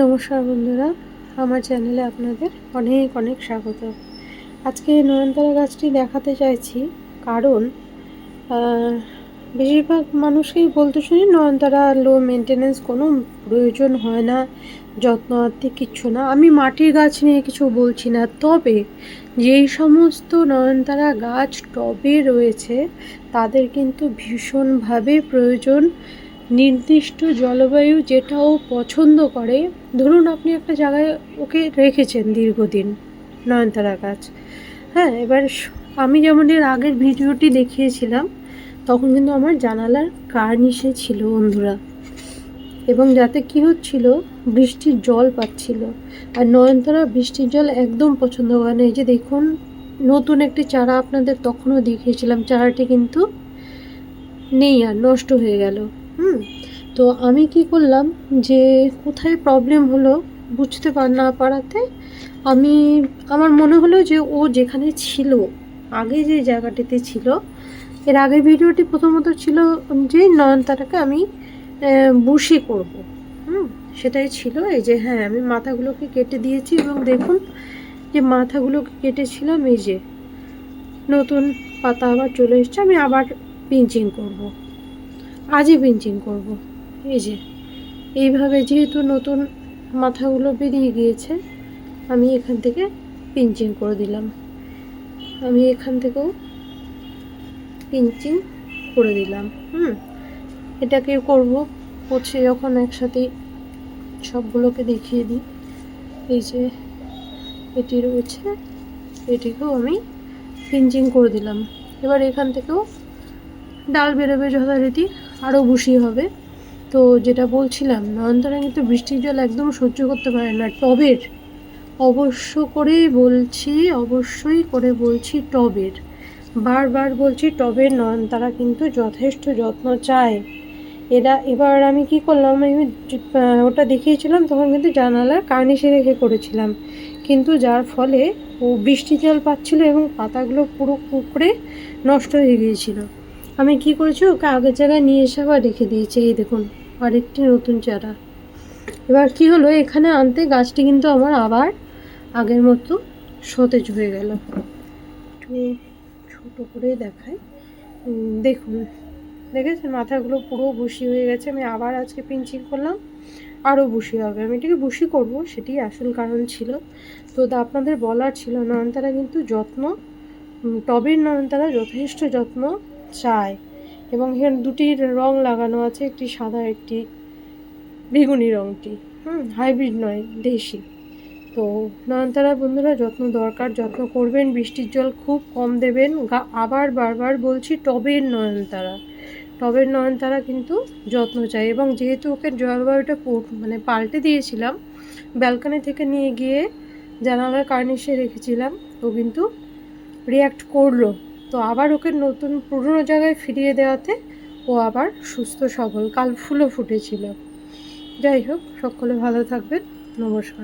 নমস্কার বন্ধুরা, আমার চ্যানেলে আপনাদের অনেক অনেক স্বাগত। আজকে নয়নতারা গাছটি দেখাতে চাইছি কারণ বেশিরভাগ মানুষকেই বলতে শুনি নয়নতারা লো মেনটেনেন্স কোনো প্রয়োজন হয় না, যত্ন আত্মি কিচ্ছু না। আমি মাটির গাছ নিয়ে কিছু বলছি না, তবে যেই সমস্ত নয়নতারা গাছ টবে রয়েছে, তাদের কিন্তু ভীষণভাবে প্রয়োজন নির্দিষ্ট জলবায়ু যেটা ও পছন্দ করে, ধরুন আপনি একটা জায়গায় ওকে রেখেছেন দীর্ঘদিন, নয়নতারা গাছ। হ্যাঁ এবার আমি যেমন এর আগের ভিডিওটি দেখিয়েছিলাম, তখন কিন্তু আমার জানালার কার্নিশে ছিল বন্ধুরা। এবং যাতে কি হচ্ছিল, বৃষ্টির জল পাচ্ছিল। আর নয়নতারা বৃষ্টির জল একদম পছন্দ করে না। এই যে দেখুন, নতুন একটি চারা আপনাদের তখনও দেখিয়েছিলাম, চারাটি কিন্তু নেই আর নষ্ট হয়ে গেল। হুম, তো আমি কি করলাম যে কোথায় প্রবলেম হলো বুঝতে পার না পারাতে আমি, আমার মনে হলো যে ও যেখানে ছিল, আগে যে জায়গাটিতে ছিল, এর আগের ভিডিওটি প্রথমত ছিল যে নয়নতারাকে আমি বুশি করব হুম, সেটাই ছিল এই যে হ্যাঁ আমি মাথাগুলোকে কেটে দিয়েছি এবং দেখুন যে মাথাগুলোকে কেটেছিলাম এই যে, নতুন পাতা আবার চলে এসছে, আমি আবার পিঞ্চিং করব। আজই পিঞ্চিং করব। এই যে, এইভাবে যেহেতু নতুন মাথাগুলো বেরিয়ে গিয়েছে, আমি এখান থেকে পিঞ্চিং করে দিলাম। আমি এখান থেকেও পিঞ্চিং করে দিলাম, হুম? এটাকে করব করছি যখন একসাথে সবগুলোকে দেখিয়ে দিই। এই যে, এটি রয়েছে, এটিকেও আমি পিঞ্চিং করে দিলাম। এবার এখান থেকেও ডাল বেরোবে যথারীতি। আরও বুশি হবে। তো যেটা বলছিলাম নয়নতারা কিন্তু বৃষ্টির জল একদম সহ্য করতে পারে না। টবের। অবশ্য করেই বলছি, অবশ্যই করে বলছি টবের। বারবার বলছি টবের নয়নতারা কিন্তু যথেষ্ট যত্ন চায়। এরা, এবার আমি কি করলাম, আমি ওটা দেখিয়েছিলাম, তখন কিন্তু জানালার কার্নিশে রেখে করেছিলাম। কিন্তু যার ফলে ও বৃষ্টি জল পাচ্ছিল এবং পাতাগুলো পুরো কুকড়ে নষ্ট হয়ে গিয়েছিল। আমি কি করেছি? ওকে আগের জায়গায় নিয়ে এসে আবার রেখে দিয়েছি। এই দেখুন, আরেকটি নতুন চারা। এবার কি হলো? এখানে আনতে গাছটি কিন্তু আমার আবার আগের মতো সতেজ হয়ে গেল। একটু ছোট করে দেখাই। দেখুন, দেখেছেন? মাথাগুলো পুরো বুশি হয়ে গেছে। আমি আবার আজকে পিঞ্চিং করলাম। আরও বুশি হবে। আমি এটাকে বুশি করব সেটি আসল কারণ ছিল। তো আপনাদের বলার ছিল। নয়নতারা কিন্তু যত্ন টবের নয়নতারা যথেষ্ট যত্ন চায় এবং এখানে দুটি রং লাগানো আছে, একটি সাদা, একটি বেগুনি রংটি। হুম, হাইব্রিড নয়, দেশি। তো নয়নতারা, বন্ধুরা, যত্ন দরকার, যত্ন করবেন, বৃষ্টির জল খুব কম দেবেন। আবার বারবার বলছি, টবের নয়নতারা। টবের নয়নতারা কিন্তু যত্ন চাই এবং যেহেতু ওকে জলবায়ুটা মানে পাল্টে দিয়েছিলাম, ব্যালকনি থেকে নিয়ে গিয়ে জানালার কার্নিশে রেখেছিলাম, ও কিন্তু রিয়াক্ট করল। তো আবার ওকে নতুন পুরনো জায়গায় ফিরিয়ে দেওয়াতে ও আবার সুস্থ, সবল, কাল ফুলও ফুটেছিল। যাই হোক, সকলে ভালো থাকবেন। নমস্কার।